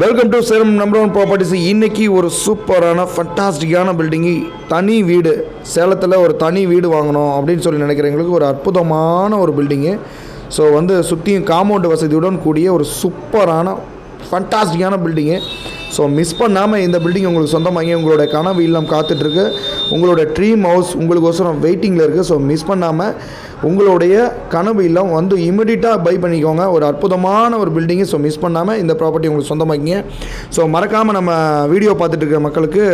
Welcome to Salem number one properties இன்னைக்கு ஒரு சூப்பரான ஃபண்டாஸ்டிக்கான பில்டிங்கு தனி வீடு சேலத்தில் ஒரு தனி வீடு வாங்கணும் அப்படின்னு சொல்லி நினைக்கிறவங்களுக்கு ஒரு அற்புதமான ஒரு பில்டிங்கு ஸோ வந்து சுற்றியும் காம்பவுண்ட் வசதியுடன் கூடிய ஒரு சூப்பரான ஃபண்டாஸ்டிக்கான பில்டிங்கு ஸோ மிஸ் பண்ணாமல் இந்த பில்டிங் உங்களுக்கு சொந்தமாகி உங்களோட கனவு இல்லம் காத்துட்ருக்கு. உங்களோட ட்ரீம் ஹவுஸ் உங்களுக்கோசரம் வெயிட்டிங்கில் இருக்குது ஸோ மிஸ் பண்ணாமல் உங்களுடைய கனவு இல்லம் வந்து இமிடியட்டாக பை பண்ணிக்கோங்க. ஒரு அற்புதமான ஒரு பில்டிங்கு ஸோ மிஸ் பண்ணாமல் இந்த ப்ராப்பர்ட்டி உங்களுக்கு சொந்தமாக்கிங்க. ஸோ மறக்காமல் நம்ம வீடியோ பார்த்துட்டு இருக்கிற மக்களுக்கு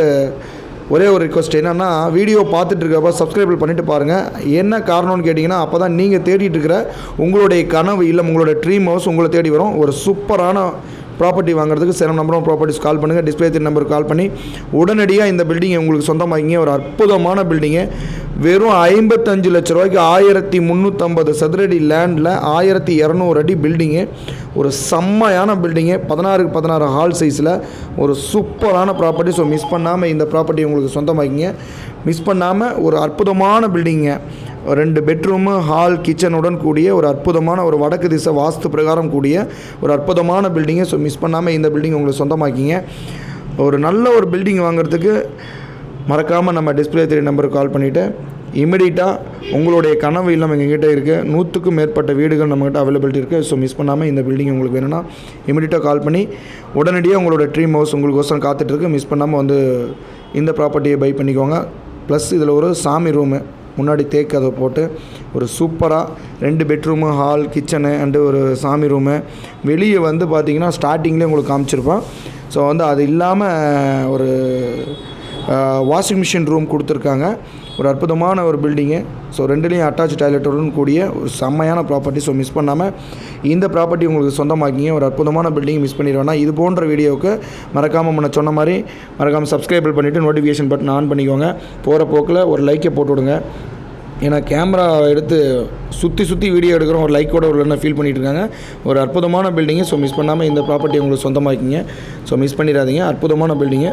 ஒரே ஒரு ரிக்வஸ்ட் என்னென்னா வீடியோ பார்த்துட்டு இருக்கப்ப சப்ஸ்கிரைபிள் பண்ணிட்டு பாருங்கள் என்ன காரணம்னு கேட்டிங்கன்னா அப்போ தான் நீங்கள் தேடிட்டு இருக்கிற உங்களுடைய கனவு இல்லம் உங்களோட ட்ரீம் ஹவுஸ் உங்களை தேடி வரும். ஒரு சூப்பரான ப்ராப்பர்ட்டி வாங்குறதுக்கு சேலம் நம்பரும் ப்ராப்பர்ட்டிஸ் கால் பண்ணுங்கள் டிஸ்பிளே திரு நம்பருக்கு கால் பண்ணி உடனடியாக இந்த பில்டிங்கை உங்களுக்கு சொந்தமாக்கிங்க. ஒரு அற்புதமான பில்டிங்கு வெறும் ஐம்பத்தஞ்சு லட்ச ரூபாய்க்கு ஆயிரத்தி முந்நூற்றம்பது சதுரடி லேண்டில் ஆயிரத்தி இரநூறு அடி பில்டிங்கு ஒரு செம்மையான பில்டிங்கு பதினாறுக்கு பதினாறு ஹால் சைஸில் ஒரு சூப்பரான ப்ராப்பர்ட்டி ஸோ மிஸ் பண்ணாமல் இந்த ப்ராப்பர்ட்டி உங்களுக்கு சொந்தமாக்கிங்க. மிஸ் பண்ணாமல் ஒரு அற்புதமான பில்டிங்க ரெண்டு பெட்ரூமு ஹால் கிச்சனுடன் கூடிய ஒரு அற்புதமான ஒரு வடக்கு திசை வாஸ்து பிரகாரம் கூடிய ஒரு அற்புதமான பில்டிங்கு ஸோ மிஸ் பண்ணாமல் இந்த பில்டிங் உங்களுக்கு சொந்தமாக்கிங்க. ஒரு நல்ல ஒரு பில்டிங் வாங்குறதுக்கு மறக்காமல் நம்ம டிஸ்பிளே த்ரீ நம்பருக்கு கால் பண்ணிவிட்டு இமிடியட்டாக உங்களுடைய கனவு இல்லம் எங்ககிட்ட இருக்குது நூற்றுக்கும் மேற்பட்ட வீடுகள் நம்மகிட்ட அவைலபிலிட்டி இருக்குது ஸோ மிஸ் பண்ணாமல் இந்த பில்டிங் உங்களுக்கு வேணும்னா இமிடியட்டாக கால் பண்ணி உடனடியாக உங்களோட ட்ரீம் ஹவுஸ் உங்களுக்கோசரம் காத்துட்ருக்கு மிஸ் பண்ணாமல் வந்து இந்த ப்ராப்பர்ட்டியை பை பண்ணிக்கோங்க. ப்ளஸ் இதில் ஒரு சாமி ரூமு முன்னாடி தேக்கு அதை போட்டு ஒரு சூப்பராக ரெண்டு பெட்ரூமு ஹால் கிச்சனு அண்டு ஒரு சாமி ரூமு வெளியே வந்து பார்த்திங்கன்னா ஸ்டார்டிங்லேயே உங்களுக்கு காமிச்சிருப்பான். ஸோ வந்து அது இல்லாமல் ஒரு வாஷிங் மிஷின் ரூம் கொடுத்துருக்காங்க. ஒரு அற்புதமான ஒரு பில்டிங்கு ஸோ ரெண்டுலேயும் அட்டாச் டாய்லெட்டுடன் கூடிய ஒரு செம்மையான ப்ராப்பர்ட்டி ஸோ மிஸ் பண்ணாமல் இந்த ப்ராப்பர்ட்டி உங்களுக்கு சொந்தமாக்கிங்க. ஒரு அற்புதமான பில்டிங் மிஸ் பண்ணிடுவேன்னா இது போன்ற வீடியோவுக்கு மறக்காமல் முன்ன சொன்ன மாதிரி மறக்காமல் சப்ஸ்கிரைபிள் பண்ணிவிட்டு நோட்டிஃபிகேஷன் பட்டன் ஆன் பண்ணிக்கோங்க. போகிற போக்கில் ஒரு லைக்கை போட்டு விடுங்க. ஏன்னா கேமரா எடுத்து சுற்றி சுற்றி வீடியோ எடுக்கிறோம். ஒரு லைக்கோட ஒரு ஃபீல் பண்ணிகிட்டு இருக்காங்க. ஒரு அற்புதமான பில்டிங்கு ஸோ மிஸ் பண்ணாமல் இந்த ப்ராப்பர்ட்டி உங்களுக்கு சொந்தமாக்கிங்க. ஸோ மிஸ் பண்ணிடாதீங்க. அற்புதமான building